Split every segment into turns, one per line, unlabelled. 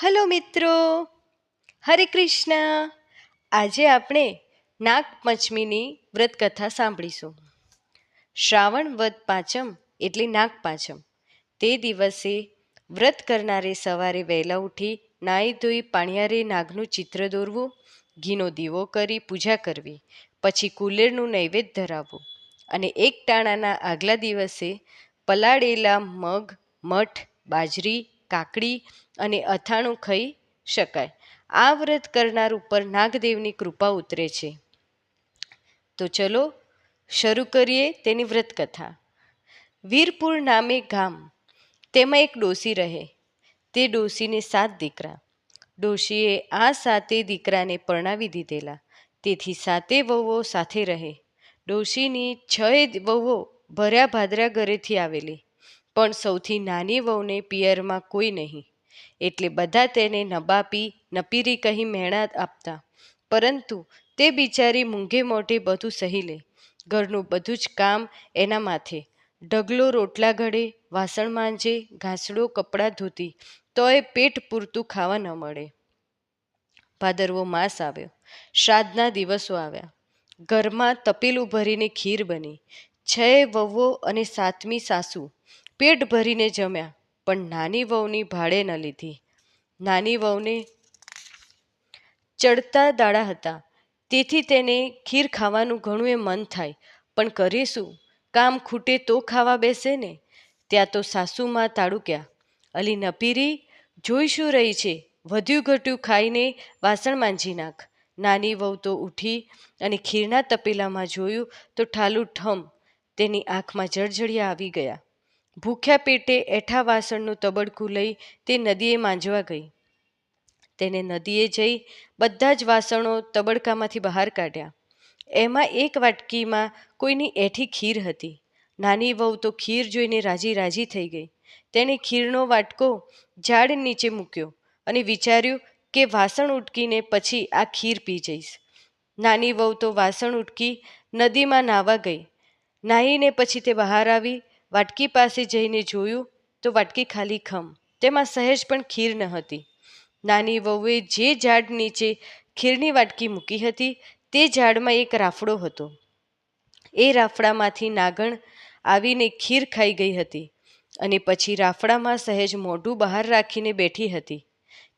Hello મિત્રો. હરે કૃષ્ણ. આજે આપણે નાગપંચમીની વ્રતકથા સાંભળીશું. શ્રાવણ વદ પાંચમ એટલે નાગપાંચમ. તે દિવસે વ્રત કરનારે સવારે વહેલા ઉઠી નાહી ધોઈ પાણિયારે નાગનું ચિત્ર દોરવું, ઘીનો દીવો કરી પૂજા કરવી, પછી કુલેરનું નૈવેદ્ય ધરાવવું અને એક ટાણાના આગલા દિવસે પલાળેલા મગ, મઠ, બાજરી કાકડી અને અથાણું ખાઈ શકાય. આ વ્રત કરનાર ઉપર નાગદેવની કૃપા ઉતરે છે. તો ચલો શરૂ કરીએ તેની વ્રત કથા વીરપુર નામે ગામ, તેમાં એક ડોસી રહે. તે ડોસીને સાત દીકરા. ડોશીએ આ સાતે દીકરાને પરણાવી દીધેલા. તેથી સાતે વહુઓ સાથે રહે. ડોશીની છ વહુઓ ભર્યા ભાદરા ઘરેથી આવેલી. પણ સૌથી નાની વહુને પિયરમાં કોઈ નહીં. એટલે બધા તેને નબાપી, નપીરી કહી મેણા આપતા. પરંતુ તે બિચારી મૂંઘે મોઢે બધું સહી લે. ઘરનું બધું જ કામ એના માથે. ઢગલો રોટલા ઘડે, વાસણ માંજે, ઘાસડો, કપડાં ધોતી, તોય પેટ પૂરતું ખાવા ન મળે. ભાદરવો માસ આવ્યો. શ્રાદ્ધના દિવસો આવ્યા. ઘરમાં તપેલું ભરીને ખીર બની. છ વહુઓ અને સાતમી સાસુ. પેટ ભરીને જમ્યા, પણ નાની વહુની ભાડે ન લીધી. નાની વહુને ચડતા દાડા હતા. તેથી તેને ખીર ખાવાનું ઘણું એ મન થાય. પણ કરે શું? કામ ખૂટે તો ખાવા બેસે ને? ત્યાં તો સાસુમાં તાડુક્યા. અલી નપીરી, જોઈ શું રહી છે? વધ્યું ઘટ્યું ખાઈને વાસણ માંજી નાખ. નાની વહુ તો ઉઠી અને ખીરના તપેલામાં જોયું તો ઠાલું ઠમ. તેની આંખમાં જળજળિયા આવી ગયા. ભૂખ્યા પેટે એઠા વાસણનું તબડકું લઈ તે નદીએ માંજવા ગઈ. તેને નદીએ જઈ બધા જ વાસણો તબડકામાંથી બહાર કાઢ્યા. એમાં એક વાટકીમાં કોઈની એઠી ખીર હતી. નાની વહુ તો ખીર જોઈને રાજી રાજી થઈ ગઈ. તેણે ખીરનો વાટકો ઝાડ નીચે મૂક્યો અને વિચાર્યું કે વાસણ ઉટકીને પછી આ ખીર પી જઈશ. નાની વહુ તો વાસણ ઉટકી નદીમાં નાહવા ગઈ. નાહીને પછી તે બહાર આવી વાટકી પાસે જઈને જોયું તો વાટકી ખાલી ખમ. તેમાં સહેજ પણ ખીર ન હતી. નાની વહુએ જે ઝાડ નીચે ખીરની વાટકી મૂકી હતી તે ઝાડમાં એક રાફડો હતો. એ રાફડામાંથી નાગણ આવીને ખીર ખાઈ ગઈ હતી અને પછી રાફડામાં સહેજ મોઢું બહાર રાખીને બેઠી હતી.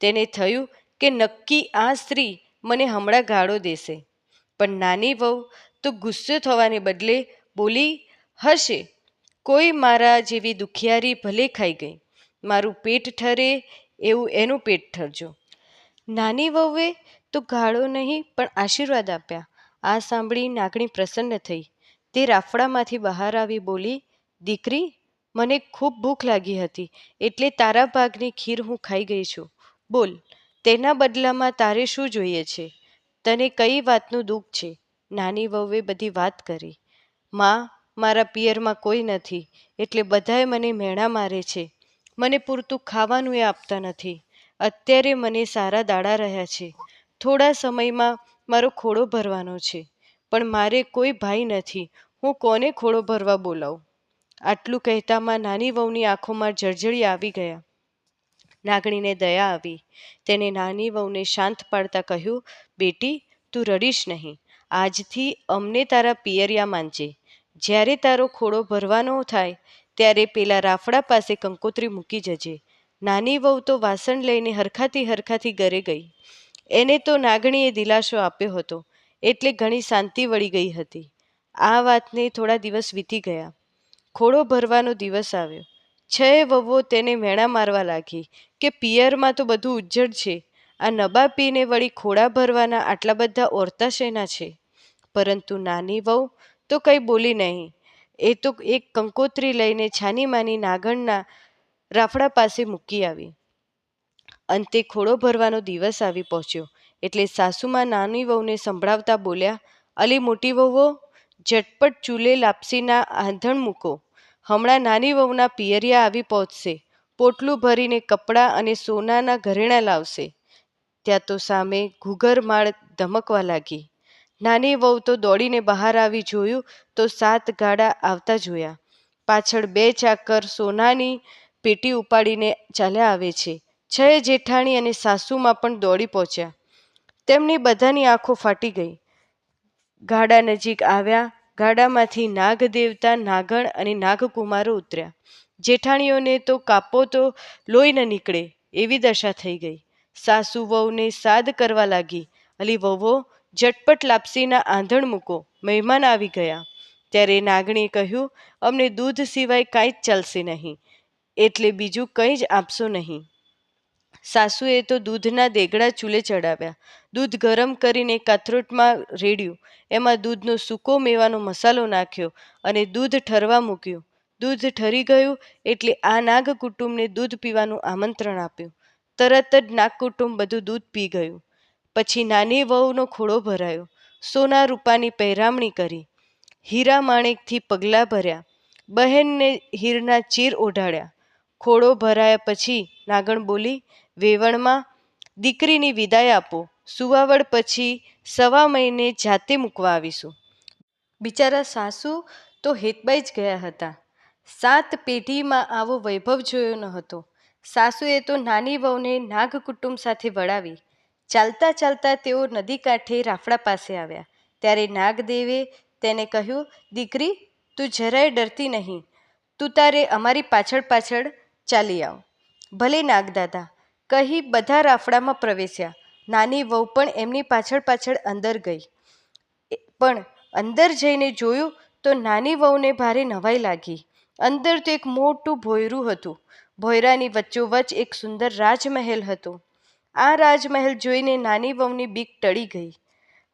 તેને થયું કે નક્કી આ સ્ત્રી મને હમણાં ગાળો દેશે. પણ નાની વહુ તો ગુસ્સે થવાને બદલે બોલી, હશે કોઈ મારા જેવી દુખિયારી ભલે ખાઈ ગઈ. મારું પેટ ઠરે એવું એનું પેટ ઠરજો. નાની વહુએ તો ગાળો નહીં, પણ આશીર્વાદ આપ્યા. આ સાંભળી નાગણી પ્રસન્ન થઈ. તે રાફડામાંથી બહાર આવી બોલી, દીકરી, મને ખૂબ ભૂખ લાગી હતી, એટલે તારા ભાગની ખીર હું ખાઈ ગઈ છું. બોલ, તેના બદલામાં તારે શું જોઈએ છે? તને કઈ વાતનું દુઃખ છે? નાની વહુએ બધી વાત કરી. માં મારા પિયરમાં કોઈ નથી, એટલે બધાએ મને મેણા મારે છે. મને પૂરતું ખાવાનું એ આપતા નથી. અત્યારે મને સારા દાડા રહ્યા છે. થોડા સમયમાં મારો ખોડો ભરવાનો છે, પણ મારે કોઈ ભાઈ નથી. હું કોને ખોડો ભરવા બોલાવું? આટલું કહેતામાં નાની વહુની આંખોમાં જળજળી આવી ગયા. નાગણીને દયા આવી. તેને નાની વહુને શાંત પાડતા કહ્યું, બેટી, તું રડીશ નહીં. આજથી અમને તારા પિયરિયા માનજે. જ્યારે તારો ખોડો ભરવાનો થાય, ત્યારે પેલા રાફડા પાસે કંકોત્રી મૂકી જજે. નાની વહુ તો વાસણ લઈને હરખાથી હરખાથી ઘરે ગઈ. એને તો નાગણીએ દિલાસો આપ્યો હતો, એટલે ઘણી શાંતિ વળી ગઈ હતી. આ વાતને થોડા દિવસ વીતી ગયા. ખોડો ભરવાનો દિવસ આવ્યો. છએ વહુઓ તેને મેણા મારવા લાગી કે પિયરમાં તો બધું ઉજ્જડ છે. આ નબા પીને વળી ખોડા ભરવાના આટલા બધા ઓરતા શેના છે? પરંતુ નાની વહુ તો કંઈ બોલી નહીં. એ તો એક કંકોત્રી લઈને છાની માની નાગણના રાફડા પાસે મૂકી આવી. અંતે ખોડો ભરવાનો દિવસ આવી પહોંચ્યો. એટલે સાસુમાં નાની વહુને સંભળાવતા બોલ્યા, અલી મોટી વહુઓ, ઝટપટ ચૂલે લાપસીના આંધણ મૂકો. હમણાં નાની વહુના પિયરિયા આવી પહોંચશે. પોટલું ભરીને કપડાં અને સોનાના ઘરેણાં લાવશે. ત્યાં તો સામે ઘૂઘર માળ ધમકવા લાગી. નાની વહુ તો દોડીને બહાર આવી જોયું તો સાત ગાડા આવતા જોયા. પાછળ બે ચાકર સોનાની પેટી ઉપાડીને ચાલ્યા આવે છે. છય જેઠાણી અને સાસુમાં પણ દોડી પહોંચ્યા. તેમની બધાની આંખો ફાટી ગઈ. ગાડા નજીક આવ્યા. ગાડામાંથી નાગ દેવતા નાગણ અને નાગકુમારો ઉતર્યા. જેઠાણીઓને તો કાપો તો લોહી ન નીકળે એવી દશા થઈ ગઈ. સાસુ વહુને સાદ કરવા લાગી. અલી વહુઓ ઝટપટ લાપસીના આંધણ મૂકો. મહેમાન આવી ગયા. ત્યારે નાગણીએ કહ્યું, અમને દૂધ સિવાય કાંઈ જ ચાલશે નહીં. એટલે બીજું કંઈ જ આપશો નહીં. સાસુએ તો દૂધના દેગડા ચૂલે ચડાવ્યા. દૂધ ગરમ કરીને કાથરોટમાં રેડ્યું. એમાં દૂધનો સૂકો મેવાનો મસાલો નાખ્યો અને દૂધ ઠરવા મૂક્યું. દૂધ ઠરી ગયું એટલે આ નાગ કુટુંબને દૂધ પીવાનું આમંત્રણ આપ્યું. તરત જ નાગ કુટુંબ બધું દૂધ પી ગયું. પછી નાની વહુનો ખોળો ભરાયો. સોના રૂપાની પહેરામણી કરી. હીરા માણેકથી પગલાં ભર્યા. બહેનને હીરના ચીર ઓઢાડ્યા. ખોળો ભરાયા પછી નાગણ બોલી, વેવણમાં દીકરીની વિદાય આપો. સુવાવડ પછી સવા મહિને જાતે મૂકવા આવીશું. બિચારા સાસુ તો હેતબાઈ જ ગયા હતા. સાત પેઢીમાં આવો વૈભવ જોયો ન હતો. સાસુએ તો નાની વહુને નાગ કુટુંબ સાથે વળાવી ચાલતા ચાલતા તેઓ નદી કાંઠે રાફડા પાસે આવ્યા. ત્યારે નાગદેવે તેને કહ્યું, દીકરી, તું જરાય ડરતી નહીં. તું તારે અમારી પાછળ પાછળ ચાલી આવ. ભલે નાગદાદા. કહી બધા રાફડામાં પ્રવેશ્યા. નાની વહુ પણ એમની પાછળ પાછળ અંદર ગઈ. પણ અંદર જઈને જોયું તો નાની વહુને ભારે નવાઈ લાગી. અંદર તો એક મોટું ભોયરું હતું. ભોયરાની વચ્ચોવચ્ચ એક સુંદર રાજમહેલ હતો. આ રાજમહેલ જોઈને નાની વહુની બીક ટળી ગઈ.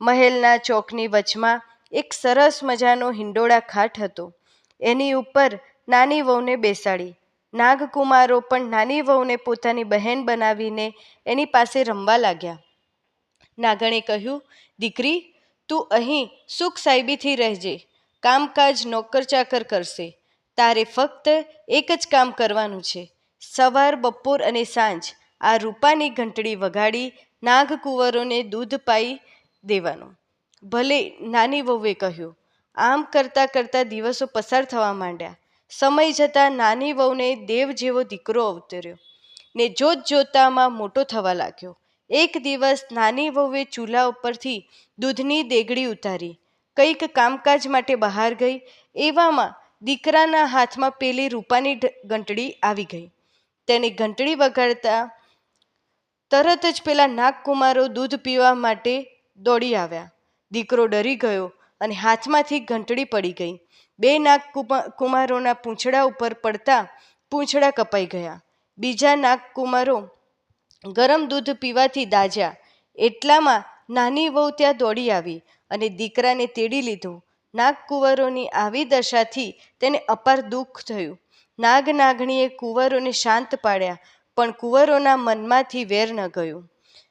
મહેલના ચોકની વચમાં એક સરસ મજાનો હિંડોળા ખાટ હતો. એની ઉપર નાની વહુને બેસાડી. નાગકુમારો પણ નાની વહુને પોતાની બહેન બનાવીને એની પાસે રમવા લાગ્યા. નાગણે કહ્યું, દીકરી, તું અહીં સુખ સાહેબીથી રહેજે. કામકાજ નોકર ચાકર કરશે. તારે ફક્ત એક જ કામ કરવાનું છે. સવાર, બપોર અને સાંજ આ રૂપાની ઘંટડી વગાડી નાગકુંવરોને દૂધ પાઈ દેવાનું. ભલે નાની વહુએ કહ્યું, આમ કરતાં કરતાં દિવસો પસાર થવા માંડ્યા. સમય જતાં નાની વહુને દેવ જેવો દીકરો અવતર્યો. ને જોત જોતામાં મોટો થવા લાગ્યો. એક દિવસ નાની વહુએ ચૂલા ઉપરથી દૂધની દેગડી ઉતારી. કંઈક કામકાજ માટે બહાર ગઈ. એવામાં દીકરાના હાથમાં પેલી રૂપાની ઘંટડી આવી ગઈ. તેને ઘંટડી વગાડતા તરત જ પેલા નાગકુમારો દૂધ પીવા માટે દોડી આવ્યા. દીકરો ડરી ગયો અને હાથમાંથી ઘંટડી પડી ગઈ. બે નાગ કુમારોના પૂંછડા ઉપર પડતા પૂંછડા કપાઈ ગયા. બીજા નાગકુમારો ગરમ દૂધ પીવાથી દાજ્યા એટલામાં નાની વહુ ત્યાં દોડી આવી અને દીકરાને તેડી લીધો. નાગકુંવરોની આવી દશાથી તેને અપાર દુઃખ થયું. નાગ નાગણીએ કુંવરોને શાંત પાડ્યા. પણ કુંવરોના મનમાંથી વેર ન ગયું.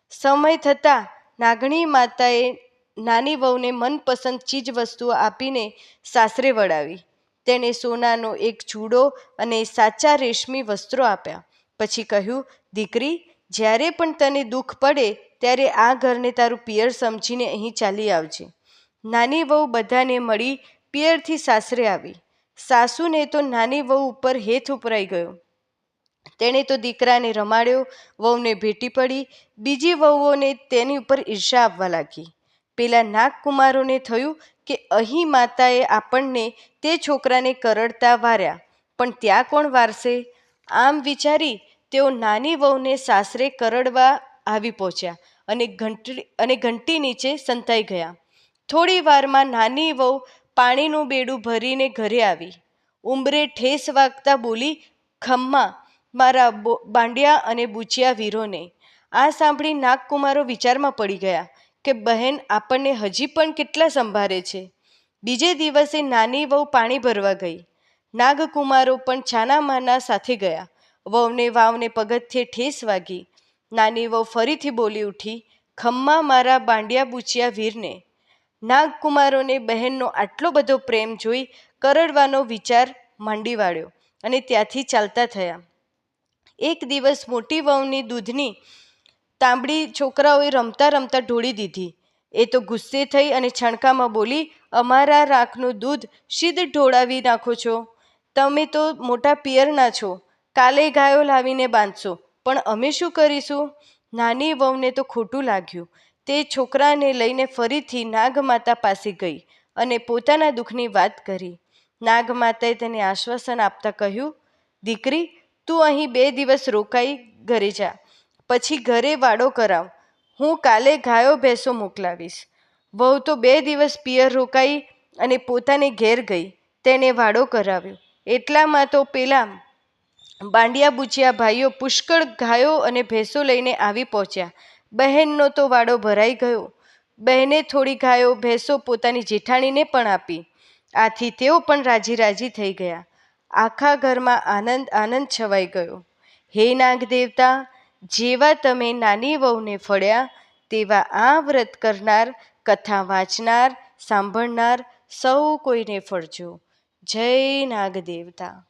સમય થતાં નાગણી માતાએ નાની વહુને મનપસંદ ચીજ વસ્તુઓ આપીને સાસરે વળાવી. તેણે સોનાનો એક ચૂડો અને સાચા રેશમી વસ્ત્રો આપ્યા. પછી કહ્યું, દીકરી, જ્યારે પણ તને દુઃખ પડે, ત્યારે આ ઘરને તારું પિયર સમજીને અહીં ચાલી આવજે. નાની વહુ બધાને મળી પિયરથી સાસરે આવી. સાસુને તો નાની વહુ ઉપર હેત ઉપરાઈ ગયો. તેણે તો દીકરાને રમાડ્યો, વહુને ભેટી પડી, બીજી વહુઓને તેની ઉપર ઈર્ષા આવવા લાગી. પેલા નાગકુમારોને થયું કે અહીં માતાએ આપણને તે છોકરાને કરડતા વાર્યા, પણ ત્યાં કોણ વારશે આમ વિચારી તેઓ નાની વહુને સાસરે કરડવા આવી પહોંચ્યા અને ઘંટી અને ઘંટી નીચે સંતાઈ ગયા. થોડી વારમાં નાની વહુ પાણીનું બેડું ભરીને ઘરે આવી. ઉંબરે ઠેસ વાગતા બોલી, ખમ્મા મારા બાંડિયા અને બુચિયા વીરોને. આ સાંભળી નાગકુમારો વિચારમાં પડી ગયા કે બહેન આપણને હજી પણ કેટલા સંભાળે છે. બીજે દિવસે નાની વહુ પાણી ભરવા ગઈ. નાગકુમારો પણ છાના માના સાથે ગયા. વહુને વાવને પગથિયે ઠેસ વાગી. નાની વહુ ફરીથી બોલી ઉઠી, ખમ્મા મારા બાંડિયા બુચિયા વીરને. નાગકુમારોને બહેનનો આટલો બધો પ્રેમ જોઈ કરડવાનો વિચાર માંડી વાળ્યો અને ત્યાંથી ચાલતા થયા. એક દિવસ મોટી વહુની દૂધની તાંબડી છોકરાઓએ રમતા રમતા ઢોળી દીધી. એ તો ગુસ્સે થઈ અને છણકામાં બોલી, અમારા રાખનું દૂધ સીધ ઢોળાવી નાખો છો. તમે તો મોટા પિયરના છો. કાલે ગાયો લાવીને બાંધશો. પણ અમે શું કરીશું? નાની વહુને તો ખોટું લાગ્યું. તે છોકરાને લઈને ફરીથી નાગમાતા પાસે ગઈ અને પોતાના દુઃખની વાત કરી. નાગમાતાએ તેને આશ્વાસન આપતા કહ્યું, દીકરી તું અહીં બે દિવસ રોકાઈ ઘરે જા. પછી ઘરે વાડો કરાવ. હું કાલે ગાયો ભેંસો મોકલાવીશ. વહુ તો બે દિવસ પિયર રોકાઈ અને પોતાને ઘેર ગઈ. તેને વાડો કરાવ્યો. એટલામાં તો પેલા બાંડિયા બુચિયા ભાઈઓ પુષ્કળ ગાયો અને ભેંસો લઈને આવી પહોંચ્યા. બહેનનો તો વાડો ભરાઈ ગયો. બહેને થોડી ગાયો, ભેંસો પોતાની જેઠાણીને પણ આપી. આથી તેઓ પણ રાજી રાજી થઈ ગયા. આખા ઘરમાં આનંદ આનંદ છવાઈ ગયો. હે નાગ દેવતા જેવા તમે નાની વહુને ફળ્યા, તેવા આ વ્રત કરનાર, કથા વાંચનાર, સાંભળનાર સૌ કોઈને ફળજો. જય નાગ દેવતા